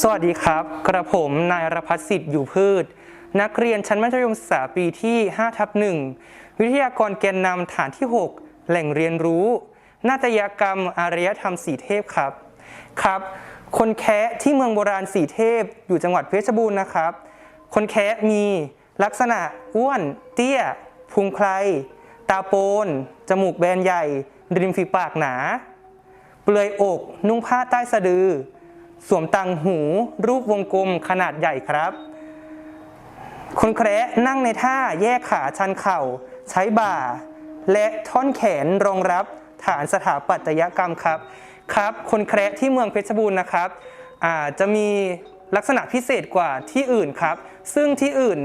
สวัสดีครับ กระผมนายรพัฒสิทธิ์อยู่พืช นักเรียนชั้นมัธยมศึกษาปีที่5ทับหนึ่งวิทยากรแกนนำฐานที่ 6 แหล่งเรียนรู้ นาฏยกรรมอารยธรรมสีเทพครับครับ คนแคะที่เมืองโบราณสีเทพอยู่จังหวัดเพชรบูรณ์นะครับ คนแคะมีลักษณะอ้วน เตี้ย พุงไพลตาโปน จมูกแบนใหญ่ ริมฝีปากหนา เปลือยอก นุ่งผ้าใต้สะดือ สวมตังหูรูปวงกลมขนาดใหญ่ครับคนแคระนั่งในท่าแยกขาชันเข่า ใช้บ่า และท่อนแขนรองรับฐานสถาปัตยกรรมครับครับคนแคระที่เมืองเพชรบูรณ์นะครับจะมีลักษณะพิเศษกว่าที่อื่นครับ ซึ่งที่อื่น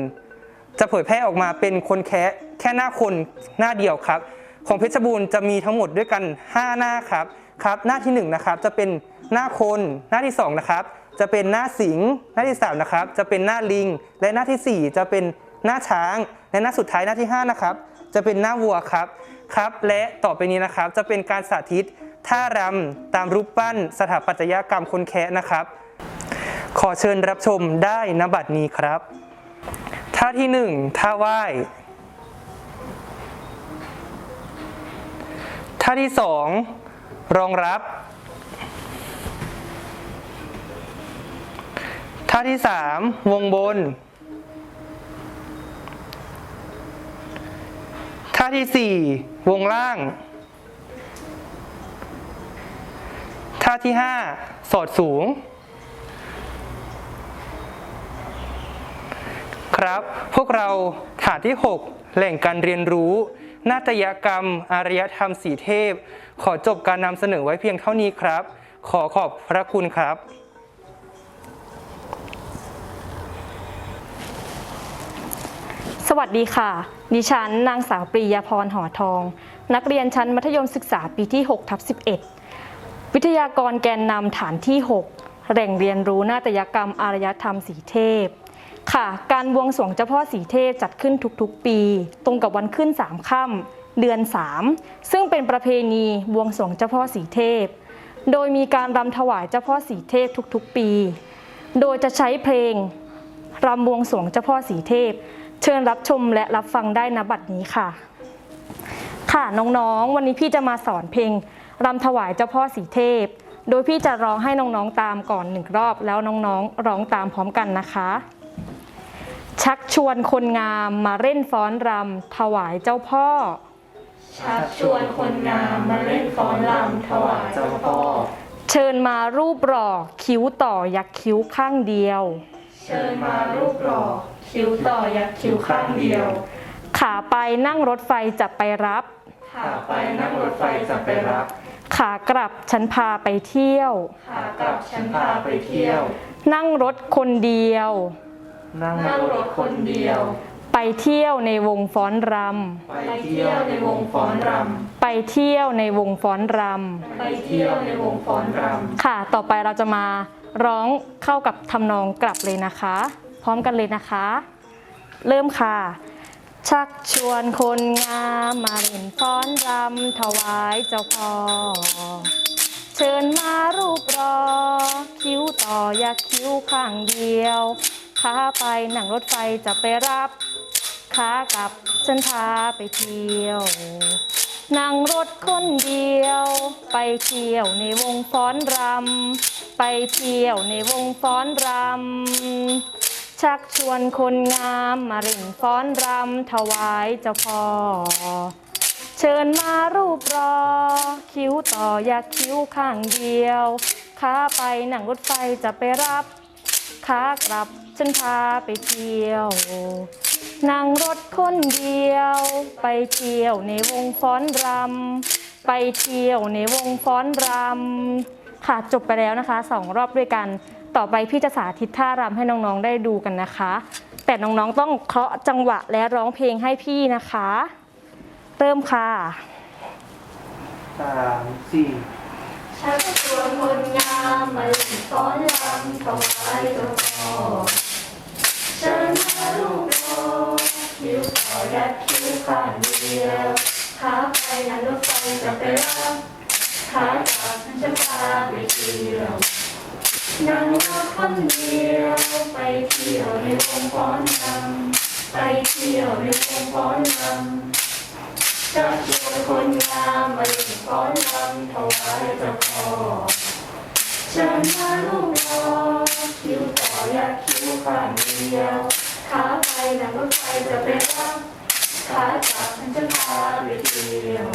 จะเผยแพร่ออกมาเป็นคนแคะแค่หน้าคนหน้าเดียวครับ ของเพชรบูรณ์จะมีทั้งหมดด้วยกัน 5 หน้าครับ ครับหน้าที่1นะครับจะเป็นหน้าคนหน้าที่2นะครับจะเป็นหน้าสิงหน้าที่3นะครับจะเป็นหน้าลิง และหน้าทีสี่ 4 จะเป็นหน้าช้าง และหน้าสุดท้ายหน้าที่5นะครับจะเป็นหน้าวัวครับครับ และต่อไปนี้นะครับจะเป็นการสาธิตท่ารำตามรูปปั้นสถาปัตยกรรมคนแคะนะครับ ขอเชิญรับชมได้ณบัดนี้ครับ ท่าที่หนึ่งท่าไหว้ท่าที่สอง รองรับ ท่าที่สามวงบน ท่าที่สี่วงล่าง ท่าที่ห้าสอดสูง ครับ พวกเราฐานที่ 6 แหล่งการเรียนรู้ นาฏยกรรม อารยธรรมสีเทพ ขอจบการนำเสนอไว้เพียงเท่านี้ครับ ขอขอบพระคุณครับสวัสดีค่ะ ดิฉันนางสาวปรียาพรหอทอง นักเรียนชั้นมัธยมศึกษาปีที่6ทับ11 วิทยากรแกนนำฐานที่ 6 แหล่งเรียนรู้นาฏยกรรมอารยธรรมสีเทพ ค่ะการบวงสรวงเจ้าพ่อสีเทพจัดขึ้นทุกๆ ปี ตรงกับวันขึ้น3ค่ำเดือน 3 ซึ่งเป็นประเพณีบวงสรวงเจ้าพ่อสีเทพ โดยมีการรำถวายเจ้าพ่อสีเทพทุกๆ ปี โดยจะใช้เพลงรำบวงสรวงเจ้าพ่อสีเทพ เชิญรับชมและรับฟังได้ณบัดนี้ค่ะ ค่ะน้องๆ วันนี้พี่จะมาสอนเพลงรำถวายเจ้าพ่อสีเทพ โดยพี่จะร้องให้น้องๆตามก่อนหนึ่งรอบ แล้วน้องๆร้องตามพร้อมกันนะคะ ชักชวนคนงามมาเล่นฟ้อนรำถวายเจ้าพ่อ ชักชวนคนงามมาเล่นฟ้อนรำถวายเจ้าพ่อ เชิญมารูปหล่อคิ้วต่อยักคิ้วข้างเดียว เชิญมารูปหล่อคิ้วต่อยักคิ้วข้างเดียว ขาไปนั่งรถไฟจะไปรับ ขาไปนั่งรถไฟจะไปรับ ขากลับฉันพาไปเที่ยว ขากลับฉันพาไปเที่ยว นั่งรถคนเดียว นั่งนั่งรถคนเดียว ไปเที่ยวในวงฟ้อนรไปเที่ยวในวงฟ้อนรำ ไปเที่ยวในวงฟ้อนรำ ไปเที่ยวในวงฟ้อนรำ ค่ะ ต่อไปเราจะมาร้องเข้ากับทำนองกลับเลยนะคะ พร้อมกันเลยนะคะ เริ่มค่ะ ชักชวนคนงามมาเล่นฟ้อนรำถวายเจ้าพ่อ เชิญมารูปรอ คิ้วต่อยักคิ้วข้างเดียว ขาไปนั่งรถไฟจะไปรับขากลับฉันพาไปเที่ยว นั่งรถคนเดียว ไปเที่ยวในวงฟ้อนรำไปเที่ยวในวงฟ้อนรำชักชวนคนงามมาเล่นฟ้อนรำถวายเจ้าพ่อเชิญมารูปรอ คิ้วต่อยักคิ้วข้างเดียวขาไปนั่งรถไฟจะไปรับขากลับ ฉันพาไปเที่ยว นั่งรถคนเดียว ไปเที่ยวในวงฟ้อนรำไปเที่ยวในวงฟ้อนรำค่ะจบไปแล้วนะคะสองรอบด้วยกัน ต่อไปพี่จะสาธิตท่ารำให้น้องๆได้ดูกันนะคะ แต่น้องๆต้องเคาะจังหวะและร้องเพลงให้พี่นะคะเริ่มค่ะสามสี่ชักชวนคนงามมาเล่นฟ้อนรำถวายเจ้าพ่อ เชิญมารูปหล่คิ้วต่อยักคิ้วข้างเดียวขาไปนั่งรถไฟจะไปรับขากลับฉันพาไปเที่ยวนั่งรถคนเดียวไปเที่ยวในวงฟ้อนรำไปเที่ยวในวงฟ้อนรำจะชวนคนงามมาเล่นฟ้อนรำถวายเจ้าพ่อเชิญมาลูกรอคิวต่อยักคิวข้างเดียวขาไปนั่งรถไฟจะไปรับขากลับฉันจะพาไปเที่ยว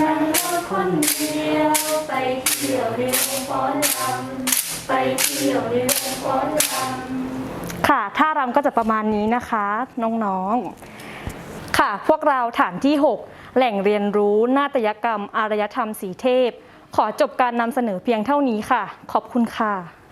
นั่งรถคนเดียวไปเที่ยวในวงฟ้อนรำไปเที่ยวในวงฟ้อนรำค่ะท่ารำก็จะประมาณนี้นะคะน้องๆ ค่ะพวกเราฐานที่ 6 แหล่งเรียนรู้นาฏยกรรม อารยธรรมสีเทพ ขอจบการนำเสนอเพียงเท่านี้ค่ะ ขอบคุณค่ะ